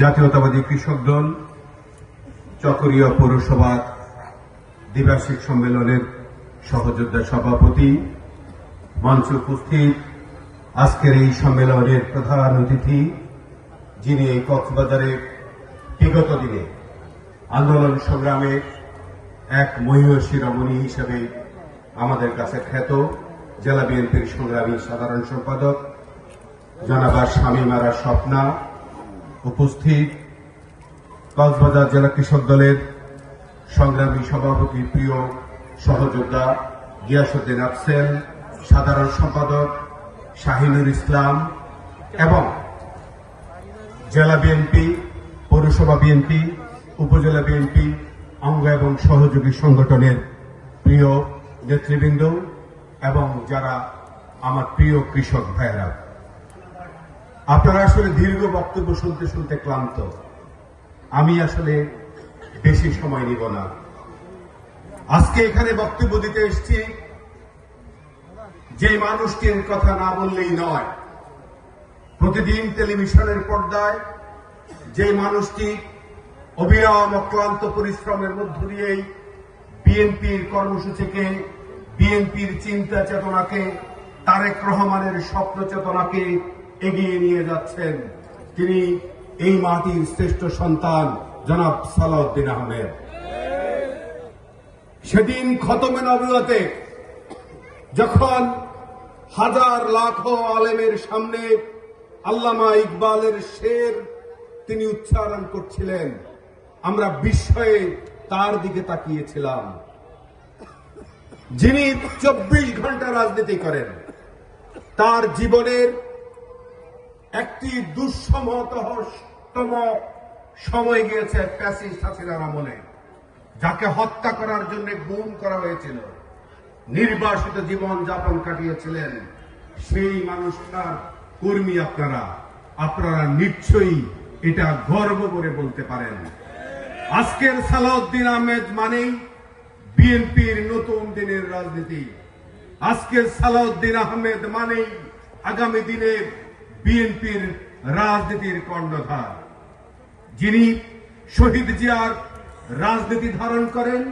জাতীয়তাবাদী কৃষক দল, চকরিয়া পৌরসভা, দ্বিবার্ষিক সম্মেলনের সহযোদ্ধা সভাপতি মঞ্চে উপস্থিত। আজকের এই সম্মেলনের প্রধান অতিথি, যিনি এই কক্সবাজারের বিগত দিনে আন্দোলন সংগ্রামে এক মহিষী রমণী হিসেবে আমাদের কাছে খ্যাত জেলা বিএনপির সংগ্রামী সাধারণ সম্পাদক জনাবার স্বামী মারা স্বপ্না উপস্থিত কক্সবাজার জেলা কৃষক দলের সংগ্রামী সভাপতি প্রিয় সহযোদ্ধা গিয়াসুদ্দিন আফসেল, সাধারণ সম্পাদক শাহিনুর ইসলাম এবং জেলা বিএনপি, পৌরসভা বিএনপি, উপজেলা বিএনপি অঙ্গ এবং সহযোগী সংগঠনের প্রিয় নেতৃবৃন্দ এবং যারা আমার প্রিয় কৃষক ভাইয়েরা। আপনারা আসলে দীর্ঘ বক্তব্য শুনতে শুনতে ক্লান্ত। আমি আসলে বেশি সময় নিব না। আজকে এখানে বক্তব্য দিতে এসেছি, যে মানুষটির কথা না বললেই নয়। প্রতিদিন টেলিভিশনের পর্দায় যে মানুষটি অবিরাম অক্লান্ত পরিশ্রমের মধ্য দিয়েই বিএনপির কর্মসূচিকে, বিএনপির চিন্তা চেতনাকে, তারেক রহমানের স্বপ্ন চেতনাকে এগিয়ে নিয়ে যাচ্ছেন তিনি এই মাটির শ্রেষ্ঠ সন্তান, জনাব সালাউদ্দিন আহমেদ। সেদিন খতমে নবুয়তে যখন হাজার লাখ আলেমের সামনে আল্লামা ইকবালের শের তিনি উচ্চারণ করছিলেন, আমরা বিস্ময়ে তার দিকে তাকিয়েছিলাম। যিনি চব্বিশ ঘণ্টা রাজনীতি করেন, তার জীবনের একটি দুঃসমতম সময় গিয়েছে প্যাসিস্ট হাসিনার আমলে, যাকে হত্যা করার জন্য গুম করা হয়েছিল। নির্বাসিত জীবন যাপন কাটিয়েছিলেন সেই মানুষটার কর্মী আপনারা। আপনারা নিশ্চয়ই এটা গর্ব করে বলতে পারেন। আজকের সালাউদ্দিন আহমেদ মানেই বিএনপির নতুন দিনের রাজনীতি। আজকের সালাউদ্দিন আহমেদ মানেই আগামী দিনের বিএনপির রাজনীতির কর্ণধার। যিনি শহীদ জিয়ার রাজনীতি ধারণ করেন,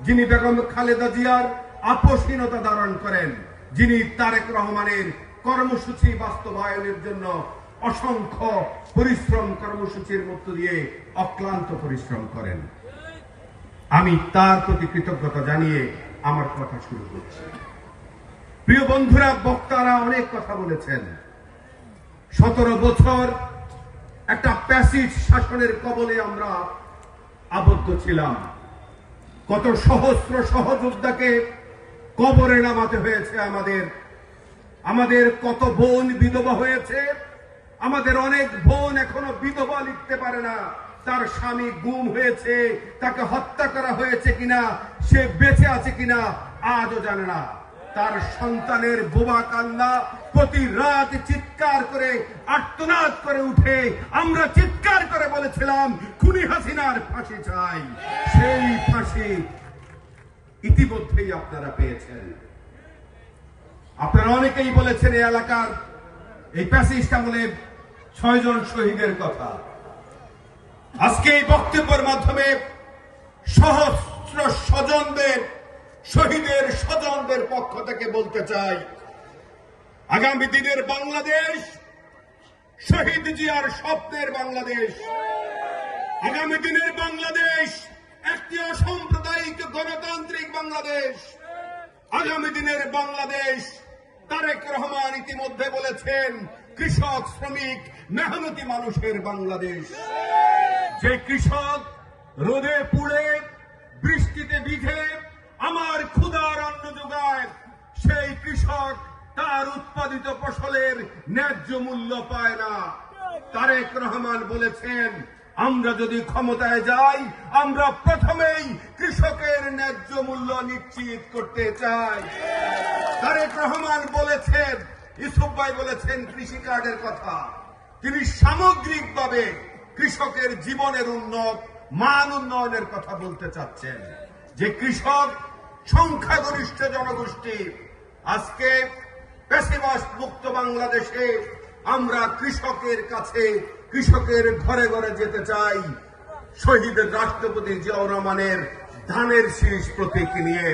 যিনি বেগম খালেদা জিয়ার আপোষহীনতা ধারণ করেন, যিনি তারেক রহমানের কর্মসূচি বাস্তবায়নের জন্য অসংখ্য পরিশ্রম কর্মসূচির মধ্য দিয়ে অক্লান্ত পরিশ্রম করেন। আমি তার প্রতি কৃতজ্ঞতা জানিয়ে আমার কথা শুরু করছি। প্রিয় বন্ধুরা, বক্তারা অনেক কথা বলেছেন। সতেরো বছর একটা প্যাসিভ শাসনের কবলে আমরা আবদ্ধ ছিলাম। কত সহস্র সহযোদ্ধাকে কবরে নামাতে হয়েছে আমাদের। আমাদের কত বোন বিধবা হয়েছে, আমাদের অনেক বোন এখনও বিধবা লিখতে পারে না। তার স্বামী গুম হয়েছে, তাকে হত্যা করা হয়েছে কিনা, সে বেঁচে আছে কিনা, আজও জানে না। তার সন্তানের বোবা কান্না প্রতি রাত চিৎকার করে, আর্তনাদ করে উঠে। আমরা চিৎকার করে বলেছিলাম, খুনি হাসিনার ফাঁসি চাই। সেই ফাঁসি ইতিমধ্যেই আপনারা পেয়েছেন। আপনারা অনেকেই বলেছেন এই এলাকার এই প্যাসিস্ট আমলে ছয়জন শহীদের কথা। আজকে এই বক্তব্যের মাধ্যমে সহস্র স্বজনদের শহীদের স্বজনদের পক্ষ থেকে বলতে চাই, আগামী দিনের বাংলাদেশ, শহীদ জিয়ার স্বপ্নের বাংলাদেশ। আগামী দিনের বাংলাদেশ, একটি অসাম্প্রদায়িক গণতান্ত্রিক বাংলাদেশ। আগামী দিনের বাংলাদেশ, তারেক রহমান ইতিমধ্যে বলেছেন, কৃষক, শ্রমিক, মেহনতি মানুষের বাংলাদেশ। যে কৃষক রোদে পুড়ে, বৃষ্টিতে বিঘে আমার ক্ষুধার অন্ন যোগায় সেই কৃষক তার উৎপাদিত ফসলের ন্যায্য মূল্য পায় না। তারেক রহমান বলেছেন, আমরা যদি ক্ষমতায় যাই, আমরা প্রথমেই কৃষকের ন্যায্য মূল্য নিশ্চিত করতে চাই। তারেক রহমান বলেছেন ইসুফ ভাই বলেছেন কৃষি কার্ডের কথা, তিনি সামগ্রিকভাবে কৃষকের জীবনের উন্নত, মান উন্নয়নের কথা বলতে চাচ্ছেন। যে কৃষক সংখ্যাগরিষ্ঠ জনগোষ্ঠী। আজকে পেশিবাস মুক্ত বাংলাদেশে আমরা কৃষকের কাছে, কৃষকের ঘরে ঘরে যেতে চাই। শহীদের রাষ্ট্রপতি জিয়াউর রহমানের ধানের শীষ প্রতীক নিয়ে,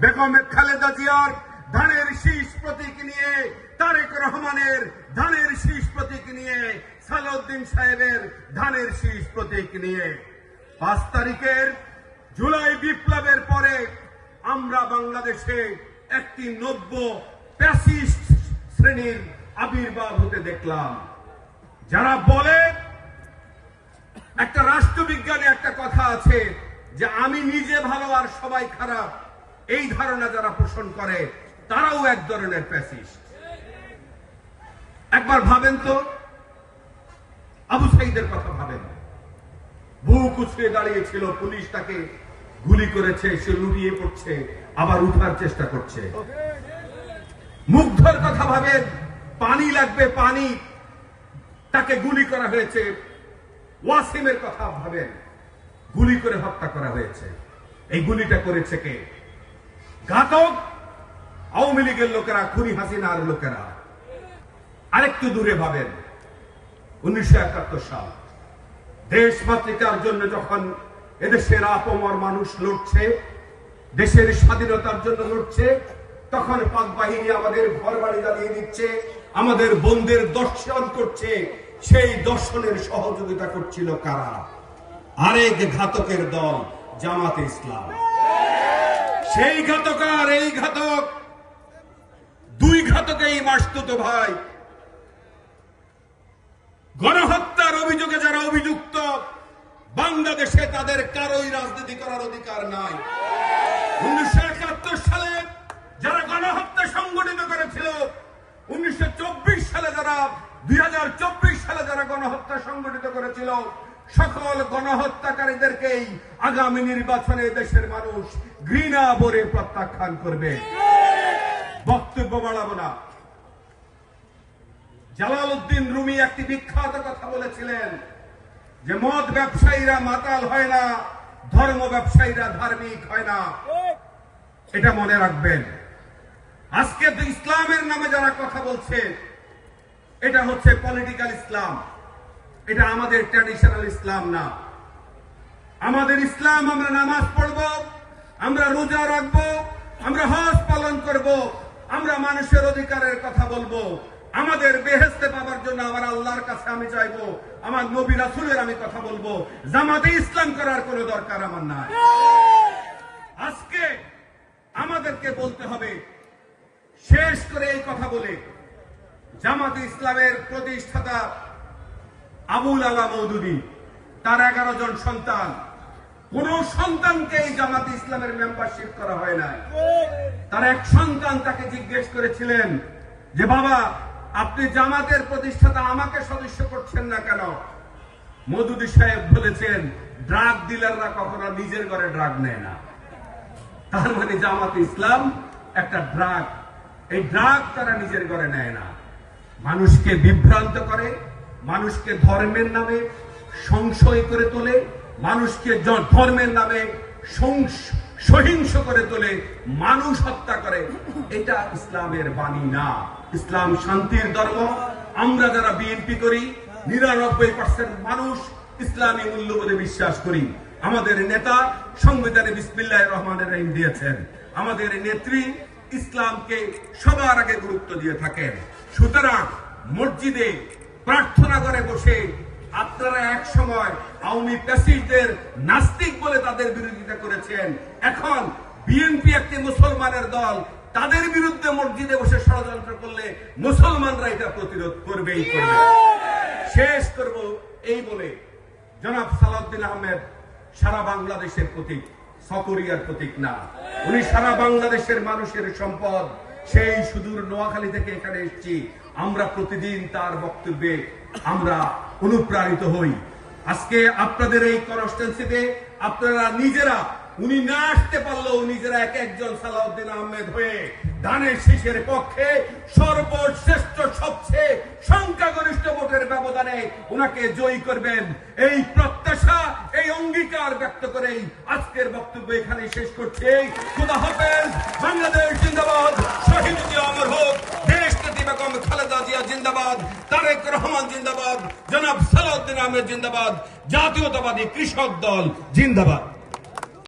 বেগম খালেদা জিয়ার ধানের শীষ প্রতীক নিয়ে, তারেক রহমানের ধানের শীষ প্রতীক নিয়ে, সালাউদ্দিন সাহেবের ধানের শীষ প্রতীক নিয়ে। পাঁচ তারিখের জুলাই বিপ্লবের পরে আমরা বাংলাদেশে একটি নব্য প্যাসিস্ট শ্রেণির আবির্ভাব হতে দেখলাম। যারা বলে, একটা রাষ্ট্রবিজ্ঞানে একটা কথা আছে যে আমি নিজে ভালো আর সবাই খারাপ, এই ধারণা যারা পোষণ করে, তারাও এক ধরনের প্যাসিস্ট একবার ভাবেন তো, আবু সাইদের কথা ভাবেন। বুক উছড়ে দাঁড়িয়েছিল, পুলিশ তাকে গুলি করেছে, সে লুটিয়ে পড়ছে, আবার উঠার চেষ্টা করছে। মুগ্ধর কথা ভাবেন পানি লাগবে, পানি। তাকে গুলি করা হয়েছে। ওয়াসিমের কথা ভাবেন, গুলি করে হত্যা করা হয়েছে। এই গুলিটা করেছে কে? ঘাতক, আওয়ামী লীগের লোকেরা, খুনি হাসিনার লোকেরা। আরেকটু দূরে ভাবেন, উনিশশো একাত্তর সাল, দেশ মাতৃকার জন্য যখন এদেশের আপমর মানুষ লড়ছে, দেশের স্বাধীনতার জন্য লড়ছে, তখন পাক বাহিনী আমাদের ঘর বাড়ি জ্বালিয়ে দিচ্ছে, আমাদের বন্ধের দর্শন করছে, সেই দর্শনের সহযোগিতা করছিল কারা? আরেক ঘাতকের দল, জামাতে ইসলাম। সেই ঘাতক আর এই ঘাতক, দুই ঘাতকেই মাসতুত ভাই। গণহত্যার অভিযোগে যারা অভিযুক্ত বাংলাদেশে তাদের কারোই রাজনীতি করার অধিকার নাই। উনিশশো একাত্তর সালে যারা গণহত্যা সংগঠিত করেছিল, উনিশশো চব্বিশ সালে যারা, দুই সালে যারা গণহত্যা সংগঠিত করেছিল, সকল গণহত্যাকারীদেরকেই আগামী নির্বাচনে দেশের মানুষ ঘৃণা ভরে প্রত্যাখ্যান করবে। বক্তব্য বাড়াবো না। জালালউদ্দিন রুমি একটি বিখ্যাত কথা বলেছিলেন যে মদ ব্যবসায়ীরা মাতাল হয় না, ধর্ম ব্যবসায়ীরা ধার্মিক হয় না। এটা মনে রাখবেন। আজকে ইসলামের নামে যারা কথা বলছে, এটা হচ্ছে পলিটিক্যাল ইসলাম। এটা আমাদের ট্র্যাডিশনাল ইসলাম না। আমাদের ইসলাম, আমরা নামাজ পড়ব, আমরা রোজা রাখব, আমরা হজ পালন করব, আমরা মানুষের অধিকারের কথা বলব। আমাদের বেহেস্তে পাবার জন্য আমার আল্লাহর কাছে আমি চাইব, আমার নবী রাসুলের আমি কথা বলব। জামাতে ইসলাম করার কোনো দরকার আমার নাই। আজকে আমাদেরকে বলতে হবে, শেষ করে এই কথা বলে, জামাতে ইসলামের প্রতিষ্ঠাতা আবুল আলা মৌদুদি, তার এগারো জন সন্তান। কোন সন্তানকে এই জামাতে ইসলামের মেম্বারশিপ করা হয় নাই। তার এক সন্তান তাকে জিজ্ঞেস করেছিলেন যে, বাবা আপনি জামাতের প্রতিষ্ঠাতা, আমাকে সদস্য করছেন না কেন? মধুদি সাহেব বলেছেন ড্রাগ ডিলাররা কখনো নিজের ঘরে ড্রাগ নেয় না। তার মানে জামাত ইসলাম একটা ড্রাগ এই ড্রাগ তারা নিজের ঘরে নেয় না। মানুষকে বিভ্রান্ত করে, মানুষকে ধর্মের নামে সংশয় করে তোলে, মানুষকে ধর্মের নামে সহিংস করে তোলে, মানুষ হত্যা করে। এটা ইসলামের বাণী না। ইসলাম শান্তির ধর্ম, আমরা যারা বিএনপি করি, নিরানব্বই পার্সেন্ট মানুষ ইসলামী মূল্যবোধে বিশ্বাস করি। আমাদের নেতা সংবিধানে বিসমিল্লাহ রহমানের রহিম দিয়েছেন। আমাদের নেত্রী ইসলামকে সবার আগে গুরুত্ব দিয়ে থাকেন। সুতরাং মসজিদে প্রার্থনা করে বসে আপনারা এক সময় আওয়ামী প্যাসিস্টদের নাস্তিক বলে তাদের বিরোধিতা করেছেন। এখন বিএনপি একটি মুসলমানের দল তাদের বিরুদ্ধে মসজিদে বসে ষড়যন্ত্র করলে মুসলমানরা এটা প্রতিরোধ করবেই করবে। শেষ করব এই বলে জনাব সালাউদ্দিন আহমেদ সারা বাংলাদেশের প্রতীক সকরিয়ার প্রতীক না। উনি সারা বাংলাদেশের মানুষের সম্পদ, সেই সুদূর নোয়াখালী থেকে এখানে এসেছি। আমরা প্রতিদিন তার বক্তব্যে আমরা অনুপ্রাণিত হই। আজকে আপনাদের এই কনস্টেন্সিতে আপনারা নিজেরা উনি না আসতে পারলেও নিজেরা এক একজন সালাউদ্দিন আহমেদ হয়ে ধানের শীষের পক্ষে সর্বশ্রেষ্ঠ, সবচেয়ে সংখ্যাগরিষ্ঠ ভোটের ব্যবধানে উনাকে জয়ী করবেন। এই প্রত্যাশা, এই অঙ্গীকার ব্যক্ত করেই আজকের বক্তব্য এখানে শেষ করছি। খুদা হাফেজ, বাংলাদেশ জিন্দাবাদ। শহীদ অমর হোক। বেগম খালেদা জিয়া জিন্দাবাদ। তারেক রহমান জিন্দাবাদ। জনাব সালাউদ্দিন আহমেদ জিন্দাবাদ। জাতীয়তাবাদী কৃষক দল জিন্দাবাদ।